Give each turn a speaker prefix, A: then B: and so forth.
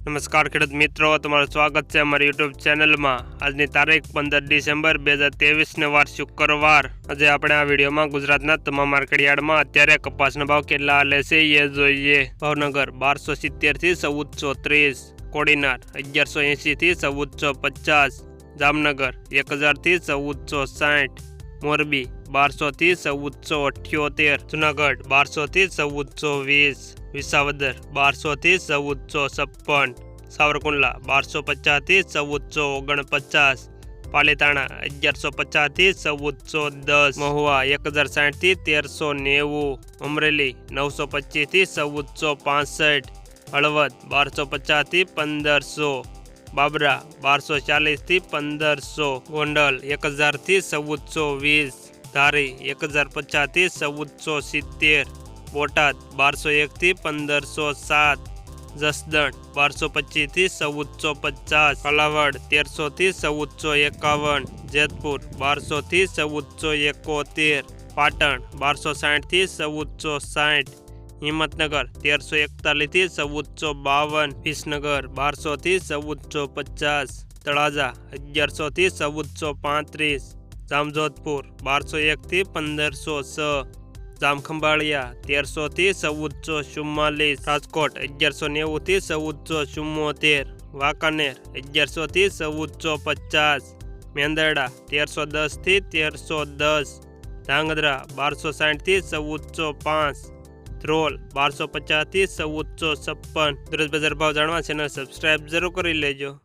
A: નમસ્કાર ખેડૂત મિત્રો, તમારું સ્વાગત છે અમારી યુટ્યુબ ચેનલમાં. આજની તારીખ પંદર ડિસેમ્બર બે હજાર તેવીસને વાર શુક્રવાર. આજે આપણે આ વિડીયોમાં ગુજરાતના તમામ માર્કેટયાર્ડમાં અત્યારે કપાસના ભાવ કેટલા હાલે છે એ જોઈએ. ભાવનગર બારસો સિત્તેરથી ચૌદસો ત્રીસ, કોડીનાર અગિયારસો એંશીથી ચૌદસો પચાસ, જામનગર એક હજારથી ચૌદસો સાઠ, મોરબી બારસોથી ચૌદસો અઠ્યોતેર, જુનાગઢ બારસોથી ચૌદસો વીસ વિસાવદર બારસોથી ચૌદસો છપ્પન, સાવરકુંડલા બારસો પચાસથી ચૌદસો ઓગણપચાસ, પાલીતાણા અગિયારસો પચાસથી ચૌદસો દસ, મહુવા એક હજાર સાઠથી તેરસો નેવું, અમરેલી નવસો પચીસથી ચૌદસો પાસઠ, હળવદ બારસો પચાસથી પંદરસો, બાબરા બારસો ચાલીસથી પંદરસો, ગોંડલ એક હજારથી ચૌદસો વીસ, ધારી એક હજાર પચાસથી ચૌદસો સિત્તેર. બોટાદ બારસો એકથી પંદરસો સાત, જસદણ બારસો પચીસથી ચૌદસો પચાસ કલાવડ તેરસોથી ચૌદસો એકાવન, જેતપુર બારસોથી ચૌદસો એકોતેર, પાટણ બારસો સાઠથી ચૌદસો સાઠ, હિંમતનગર તેરસો એકતાલીસથી ચૌદસો બાવન, વિસનગર બારસોથી ચૌદસો પચાસ, તળાજા અગિયારસોથી ચૌદસો પાંત્રીસ, જામજોધપુર બારસો એકથી પંદરસો છ જામખંભાળિયા, તેરસોથી ચૌદસો ચુમ્માલીસ, રાજકોટ અગિયારસો નેવુંથી ચૌદસો ચુમ્મોતેર, વાંકાનેર અગિયારસોથી ચૌદસો પચાસ, મેંદરડા તેરસો દસથી તેરસો દસ, ધાંગધ્રા બારસો સાઠથી ચૌદસો પાંચ, ધ્રોલ બારસો પચાસથી ચૌદસો છપ્પન. દરરોજ બજાર ભાવ જાણવા ચેનલ સબસ્ક્રાઈબ જરૂર કરી લેજો.